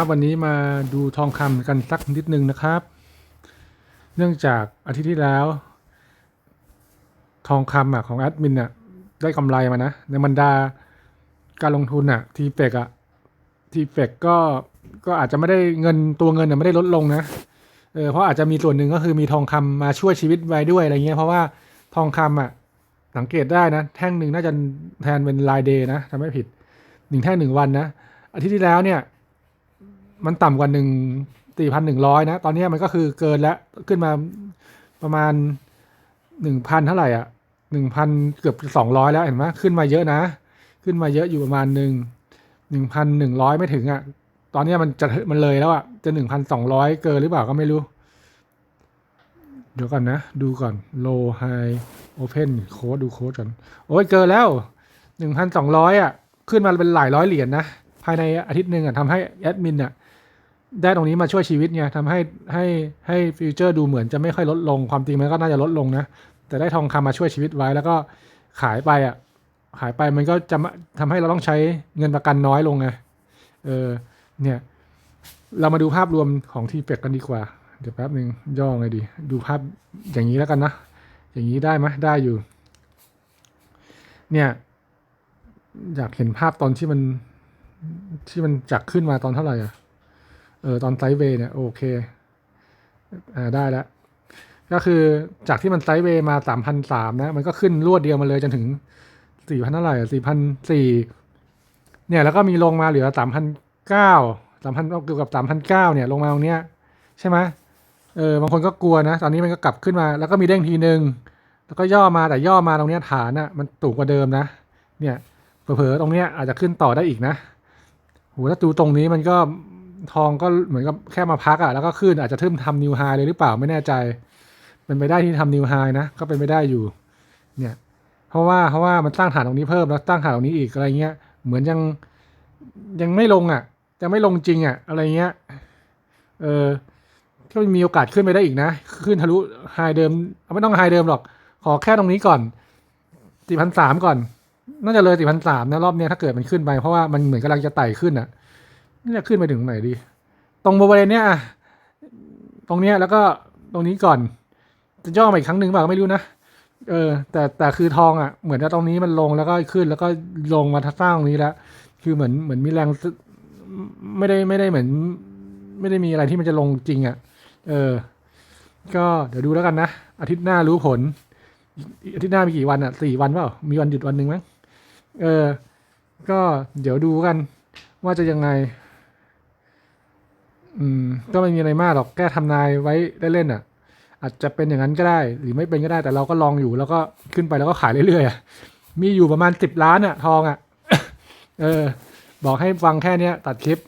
ครับวันนี้มาดูทองคำกันสักนิดนึงนะครับ เนื่องจากอาทิตย์ที่แล้ว ทองคำอะของแอดมินอะได้กำไรมานะในบรรดาการลงทุนอะทีเฟกอะทีเฟกก็ก็อาจจะไม่ได้เงินตัวเงินอะไม่ได้ลดลงนะเออเพราะอาจจะมีส่วนหนึ่งก็คือมีทองคำมาช่วยชีวิตไว้ด้วยอะไรเงี้ยเพราะว่าทองคำอะสังเกตได้นะ แท่งหนึ่งน่าจะแทนเป็นรายเดย์นะถ้าไม่ผิดหนึ่งแท่งหนึ่งวันนะอาทิตย์ที่แล้วเนี่ย มันต่ำกว่าหนึ่งสี่พันหนึ่งร้อยนะ ตอนนี้มันก็คือเกินแล้วขึ้นมาประมาณหนึ่งพันเท่าไหร่อะหนึ่งพันเกือบสองร้อยแล้วเห็นไหมขึ้นมาเยอะนะ ขึ้นมาเยอะอยู่ประมาณหนึ่งหนึ่งพันหนึ่งร้อยไม่ถึงอะ ตอนนี้มันจะมันเลยแล้วอะ จะหนึ่งพันสองร้อยเกินหรือเปล่าก็ไม่รู้ เดี๋ยวก่อนนะ ดูก่อน low high open โค้ดดูโค้ดก่อนโอ้ยเกินแล้วหนึ่งพันสองร้อยอะ ขึ้นมาเป็นหลายร้อยเหรียญนะ ภายในอาทิตย์หนึ่งอะทำให้แอดมินอะ ได้ตรงนี้มาช่วยชีวิตไงทำให้ให้ให้ฟิวเจอร์ดูเหมือนจะไม่ค่อยลดลงความจริงมันก็น่าจะลดลงนะ แต่ได้ทองคำมาช่วยชีวิตไว้ แล้วก็ขายไปอะ ขายไปมันก็จะมาทำให้เราต้องใช้เงินประกันน้อยลงไงเออเนี่ย เรามาดูภาพรวมของทีเฟกกันดีกว่า เดี๋ยวแป๊บหนึ่งย่อไงดี ดูภาพอย่างนี้แล้วกันนะ อย่างนี้ได้ไหมได้อยู่ เนี่ย อยากเห็นภาพตอนที่มันที่มันจักขึ้นมาตอนเท่าไหร่อะ เออตอนไซด์เวย์เนี่ยโอเคอ่าได้แล้วก็คือจากที่มันไซด์เวย์มาสามพันสามนะ มันก็ขึ้นรวดเดียวมาเลยจนถึงสี่พันเท่าไหร่สี่พันสี่เนี่ยแล้วก็มีลงมาเหลือสามพันเก้าสามพันเกี่ยวกับสามพันเก้าเนี่ยลงมาตรงเนี้ยใช่ไหมเออบางคนก็กลัวนะ ตอนนี้มันก็กลับขึ้นมา แล้วก็มีเด้งทีหนึ่งแล้วก็ย่อมาแต่ย่อมาตรงเนี้ยฐานอะมันสูงกว่าเดิมนะ เนี่ยเผลอๆตรงเนี้ยอาจจะขึ้นต่อได้อีกนะโหถ้าดูตรงนี้มันก็ ทองก็เหมือนกับแค่มาพักอะ่ะแล้วก็ขึ้นอาจจะเทึ่มทำนิวไฮเลยหรือเปล่าไม่แน่ใจ เป็นไปได้ที่ทำนิวไฮนะก็เป็นไปได้อยู่ เนี่ย เพราะว่าเพราะว่ามันสร้างฐานตรงนี้เพิ่มแล้วสร้างฐานตรงนี้อีกอะไรเงี้ย เหมือนยังยังไม่ลงอะ่ะยังไม่ลงจริงอะ่ะ อะไรเงี้ย เออก็มีโอกาสขึ้นไปได้อีกนะ ขึ้นทะลุไฮเดิมไม่ต้องไฮเดิมหรอก ขอแค่ตรงนี้ก่อนสี่พันสามก่อน น่าจะเลยสี่พันสามนะรอบเนี้ยถ้าเกิดมันขึ้นไปเพราะว่ามันเหมือนกำลังจะไต่ขึ้นอะ จะขึ้นไปถึงไหนดี ตรงบริเวณเนี้ยอะตรงเนี้ยแล้วก็ตรงนี้ก่อน จะย่อมาอีกครั้งหนึ่งเปล่าก็ไม่รู้นะเออ แต่แต่คือทองอะ เหมือนว่าตรงนี้มันลงแล้วก็ขึ้น แล้วก็ลงมาทัสร้างตรงนี้แล้วคือเหมือนเหมือนมีแรงไม่ได้ไม่ได้เหมือน ไม่ได้มีอะไรที่มันจะลงจริงอะ เออ ก็เดี๋ยวดูแล้วกันนะอาทิตย์หน้ารู้ผลอาทิตย์หน้ามีกี่วันอะสี่วันเปล่ามีวันหยุดวันหนึ่งมั้งเออ ก็เดี๋ยวดูกันว่าจะยังไง อืม ก็ไม่มีอะไรมากหรอกแก้ทำนายไว้เล่นๆอะ อาจจะเป็นอย่างนั้นก็ได้ หรือไม่เป็นก็ได้แต่เราก็ลองอยู่แล้วก็ขึ้นไปแล้วก็ขายเรื่อยๆอะมีอยู่ประมาณสิบล้านอะ ทองอะ เออ บอกให้ฟังแค่เนี้ย ตัดคลิป